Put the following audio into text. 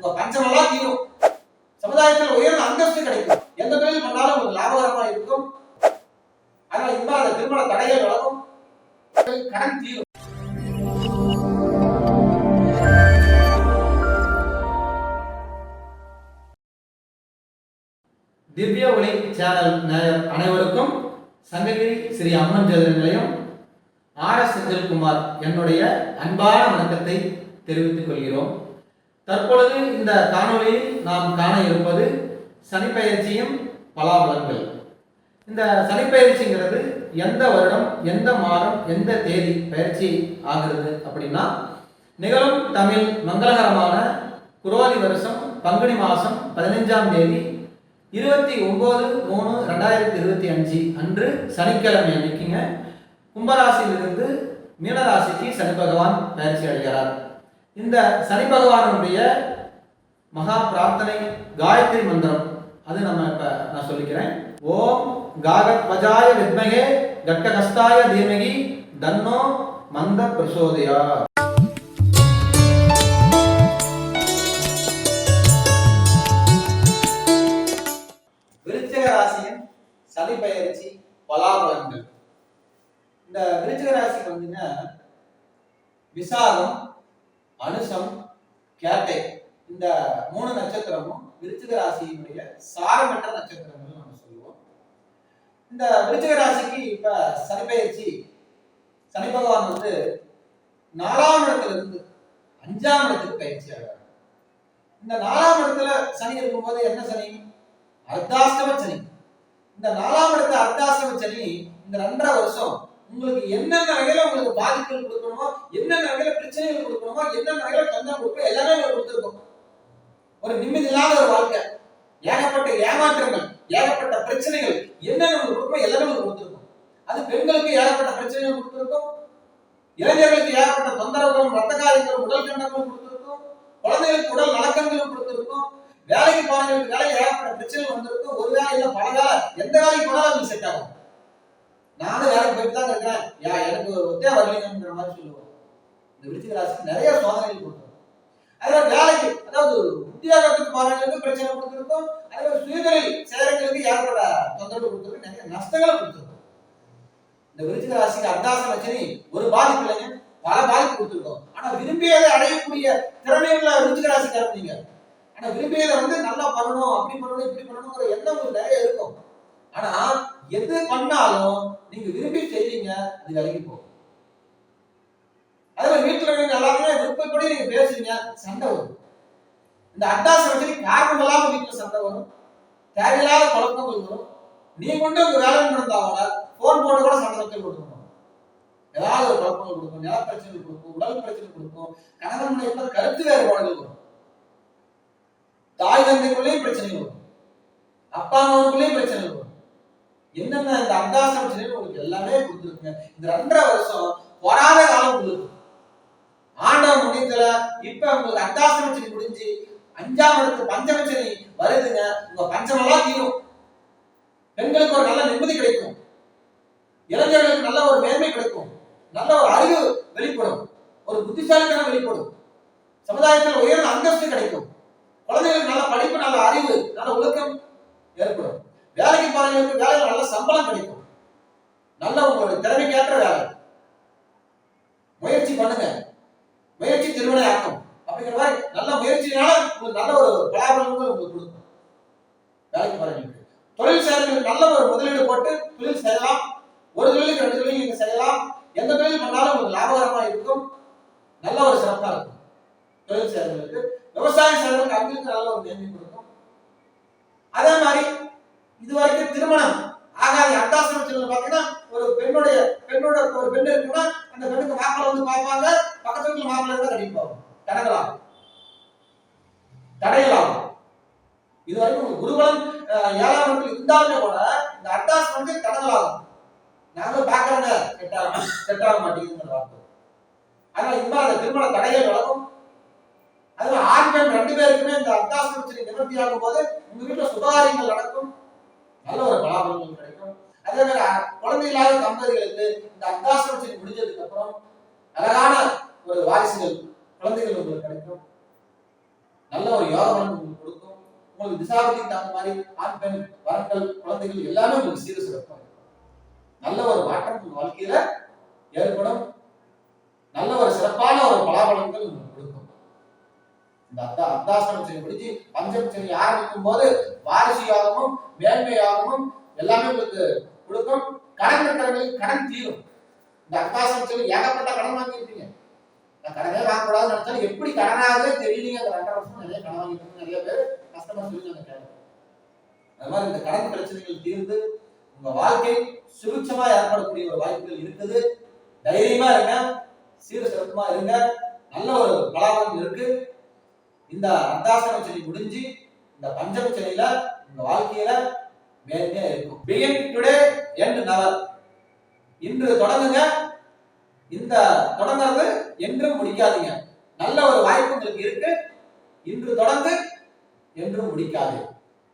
உங்க பஞ்சமெல்லாம் தீரும். சமுதாயத்தில் உயர்ந்த அந்தஸ்து கிடைக்கும். எந்த தொழில் பண்ணாலும் உங்களுக்கு லாபகரமா இருக்கும். அதனால இல்லாத திருமண தடைகள் வளரும் கடன் தீரும். திவ்ய ஒளி சேனல் அனைவருக்கும் சங்ககிரி ஸ்ரீ அம்மன் ஜோதிட நிலையம் ஆர் எஸ் செந்தில்குமார் என்னுடைய அன்பான வணக்கத்தை தெரிவித்துக் கொள்கிறோம். தற்பொழுது இந்த காணொளியில் நாம் காண இருப்பது சனிப்பயிற்சியும் பலாபலன்கள். இந்த சனிப்பயிற்சிங்கிறது எந்த வருடம் எந்த மாதம் எந்த தேதி பயிற்சி ஆகிறது அப்படின்னா நிகழும் தமிழ் மங்களகரமான குரோதி வருஷம் பங்குனி மாதம் பதினைஞ்சாம் தேதி இருபத்தி ஒம்பது மூணு ரெண்டாயிரத்தி இருபத்தி அஞ்சு அன்று சனிக்கிழமை அன்னைக்குங்க. கும்பராசியிலிருந்து மீனராசிக்கு சனி பகவான் பயிற்சி அடைகிறார் இந்த சனி பகவானுடைய மகா பிரார்த்தனை காயத்ரி மந்திரம். அது நம்ம இப்ப நான் சொல்லிக்கிறேன். ஓம் காகத்வஜாய வித்மகே கட்டகஸ்தாய தீமகி தன்னோ மந்த பிரசோதயா. விருச்சக ராசியின் சனி பயிற்சி பலாபலங்கள் இந்த விருச்சக ராசிக்கு வந்துங்க விசாகம் அனுசம் கேட்டை இந்த மூணு நட்சத்திரமும் விருச்சிக ராசியினுடைய சாரமற்ற நட்சத்திரங்கள் நம்ம சொல்லுவோம். இந்த விருச்சிக ராசிக்கு இப்ப சனி பயிற்சி சனி பகவான் வந்து நாலாம் இடத்துல இருந்து அஞ்சாம் இடத்துக்கு பயிற்சி ஆகிறார். இந்த நாலாம் இடத்துல சனி இருக்கும்போது என்ன சனி? அர்த்தாஷ்டம சனி. இந்த நாலாம் இடத்துல அர்த்தாஷ்டம சனி இந்த ரெண்டரை வருஷம் உங்களுக்கு என்னென்ன வகையில உங்களுக்கு பாதிப்புகள் கொடுக்கணுமோ என்னென்ன வகையில பிரச்சனைகள் கொடுக்கணுமோ என்னென்ன வகையில தொந்தரவு கொடுக்கணும் எல்லாமே உங்களுக்கு கொடுத்துருக்கோம். ஒரு நிம்மதி இல்லாத ஒரு வாழ்க்கை ஏகப்பட்ட ஏமாற்றங்கள் ஏகப்பட்ட பிரச்சனைகள் என்னென்ன உங்களுக்கு கொடுப்போம் எல்லாமே உங்களுக்கு கொடுத்துருக்கோம். அது பெண்களுக்கு ஏகப்பட்ட பிரச்சனைகள் கொடுத்துருக்கோம். இளைஞர்களுக்கு ஏகப்பட்ட தொந்தரவுகளும் ரத்த காரியங்களும் உடல் கண்டங்களும் கொடுத்துருக்கும். குழந்தைகளுக்கு உடல் நலக்கங்களும் கொடுத்துருக்கும். வேலைக்கு போறவங்களுக்கு வேலை ஏகப்பட்ட பிரச்சனைகள் வந்திருக்கும். ஒரு வேலை இல்லை பல வேலை எந்த வேலைக்கு போனாலும் அது செட் ஆகும் நானும் வேலைக்கு போயிட்டு தான் இருக்கிறேன். யா எனக்கு ஒத்தே வரலைங்கிற மாதிரி சொல்லுவோம் இந்த விருச்சிக ராசிக்கு நிறைய சோதனைகள் கொடுக்கும் அதனால வேலைக்கு அதாவது உத்தியோகத்துக்கு போறவங்களுக்கு பிரச்சனை கொடுத்துருக்கும் அதே மாதிரி சுயதொழில் செய்யறவங்களுக்கு ஏகப்பட்ட தொந்தரவு கொடுத்துருக்கும் நிறைய நஷ்டங்களை கொடுத்துருக்கும். இந்த விருச்சிக ராசிக்கு அர்த்தாசம் வச்சனி ஒரு பாதிப்பு இல்லைங்க. பல பாதிப்பு கொடுத்துருக்கோம். ஆனா விரும்பியதை அடையக்கூடிய திறமையுள்ள விருச்சிக ராசி நீங்க. ஆனா விரும்பியதை வந்து நல்லா பண்ணணும் அப்படி பண்ணணும் இப்படி பண்ணணுங்கிற எண்ணம் உங்களுக்கு நிறைய இருக்கும். ஆனா எது பண்ணாலும் நீங்க விரும்பி செய்வீங்க அது விலகி போகும். அதுல வீட்டுல எல்லாருமே விருப்பப்படி நீங்க பேசுவீங்க சண்டை வரும். இந்த அட்டாசை வச்சு காரணம் இல்லாம வீட்டுல சண்டை வரும். தேவையில்லாத குழப்பங்கள் வரும். நீ கொண்டு உங்க வேலை நடந்தா கூட போன் போட்டு கூட சண்டை வைக்க கொடுக்கணும் ஏதாவது ஒரு குழப்பங்கள் கொடுக்கும் நில பிரச்சனை கொடுக்கும் உடல் பிரச்சனை கொடுக்கும் கணவன் மனைவி கருத்து வேறுபாடுகள் வரும். தாய் தந்தைக்குள்ளேயும் பிரச்சனை வரும். அப்பா அம்மாவுக்குள்ளேயும் பிரச்சனை வரும். என்னென்ன இந்த அர்த்தாச உங்களுக்கு எல்லாமே கொடுத்துருக்குங்க. இந்த ரெண்டரை வருஷம் வராத காலம் உங்களுக்கு. ஆண்டவன் முடிந்தல இப்ப உங்களுக்கு அர்த்தாச பிரச்சனை முடிஞ்சு அஞ்சாம் இடத்து பஞ்சமச்சனி வருதுங்க. உங்க பஞ்சமெல்லாம் தீரும். பெண்களுக்கு ஒரு நல்ல நிம்மதி கிடைக்கும். இளைஞர்களுக்கு நல்ல ஒரு மேன்மை கிடைக்கும். நல்ல ஒரு அறிவு வெளிப்படும். ஒரு புத்திசாலித்தனம் வெளிப்படும். சமுதாயத்தில் உயர்ந்த அந்தஸ்து கிடைக்கும். குழந்தைகளுக்கு நல்ல படிப்பு நல்ல அறிவு நல்ல ஒழுக்கம் ஏற்படும். வேலைக்கு போறவங்களுக்கு வேலையில் நல்ல சம்பளம் கிடைக்கும். நல்ல உங்களுடைய திறமைக்கேற்ற வேலை. முயற்சி பண்ணுங்க. முயற்சி திருமணம் ஆக்கும் அப்படிங்கிற மாதிரி நல்ல முயற்சினால உங்களுக்கு நல்ல ஒரு பலாபலன்கள் உங்களுக்கு கொடுக்கும். வேலைக்கு போறவங்களுக்கு. தொழில் செய்யறவங்களுக்கு நல்ல ஒரு முதலீடு போட்டு தொழில் செய்யலாம். ஒரு தொழிலுக்கு ரெண்டு தொழில் நீங்க செய்யலாம். எந்த தொழில் பண்ணாலும் உங்களுக்கு லாபகரமா இருக்கும். நல்ல ஒரு சிறப்பா இருக்கும். தொழில் செய்யறவங்களுக்கு விவசாயம் செய்யறவங்களுக்கு அங்கிருந்து நல்ல ஒரு மேன்மை கொடுக்கும் அதே மாதிரி இது வரைக்கும் திருமணம் ஆகாத பாத்தீங்கன்னா ஒரு பெண்ணுடைய பெண்ணோட ஒரு பெண் இருக்குன்னா அந்த பெண்ணுக்கு மாப்பிள்ள வந்து பார்ப்பாங்க பக்கத்து வீட்டுல மாப்பிள்ள இருந்தா கட்டிப்பாங்க. தடங்கலாம் தடையலாம் இது வரைக்கும் உங்க ஏழாம் இடத்துல இருந்தாலுமே கூட இந்த அட்டாஸ் வந்து தடங்கலாகும் நாங்க பாக்குறோங்க செட் ஆக செட் ஆக மாட்டேங்குதுங்கிற வார்த்தை. அதனால இந்த அந்த திருமண தடைகள் விலகும் அதுல ஆண் பெண் ரெண்டு பேருக்குமே இந்த அட்டாஸ் பிரச்சனை நிவர்த்தி ஆகும் போது உங்க வீட்டுல சுதாரியங்கள் நடக்கும். நல்ல ஒரு பலாபலங்கள் கிடைக்கும். அதே மாதிரி குழந்தை இல்லாத தம்பதிகளுக்கு இந்த அத்தாசிரமத்தில் முடிஞ்சதுக்கு அப்புறம் அழகான ஒரு வாரிசுகள் குழந்தைகள் உங்களுக்கு கிடைக்கும். நல்ல ஒரு யோக பலன் உங்களுக்கு கொடுக்கும். உங்களுக்கு திசாபதிக்கு தகுந்த மாதிரி ஆண் பெண் வரங்கள் குழந்தைகள் எல்லாமே உங்களுக்கு சீர சிறப்பாக நல்ல ஒரு மாற்றம் உங்கள் வாழ்க்கையில ஏற்படும். நல்ல ஒரு சிறப்பான ஒரு பலாபலன்கள் உங்களுக்கு கொடுக்கும். இந்த அத்தா அத்தாசிரமத்தை முடிஞ்சு பஞ்சம ஆரம்பிக்கும் போது வாரிசியாகவும் மேன்மையாகவும் எல்லாமே உங்களுக்கு கொடுக்கும் கடன் இருக்கிறவங்களுக்கு கடன் தீரும். இந்த அர்த்தாசிரம சொல்லி ஏகப்பட்ட கடன் வாங்கியிருப்பீங்க. நான் கடனே வாங்கக்கூடாதுன்னு நினைச்சாலும் எப்படி கடனாகவே தெரியலீங்க. அந்த ரெண்டரை வருஷம் நிறைய கடன் வாங்கிட்டு நிறைய பேர் கஷ்டமா சொல்லி நாங்க அது மாதிரி இந்த கடன் பிரச்சனைகள் தீர்ந்து உங்க வாழ்க்கை சுபிட்சமா ஏற்படக்கூடிய ஒரு வாய்ப்புகள் இருக்குது. தைரியமா இருங்க. சீர சிறப்புமா இருங்க. நல்ல ஒரு பலாபலம் இருக்கு. இந்த அர்த்தாசன செடி முடிஞ்சு இந்த பஞ்சம செடியில உங்க வாழ்க்கையில வேலையா இருக்கும். பிகின் டுடே எண்ட் நவர் இன்று தொடங்குங்க. இந்த தொடங்குறது என்றும் முடிக்காதீங்க. நல்ல ஒரு வாய்ப்பு உங்களுக்கு இருக்கு. இன்று தொடங்கு என்றும் முடிக்காது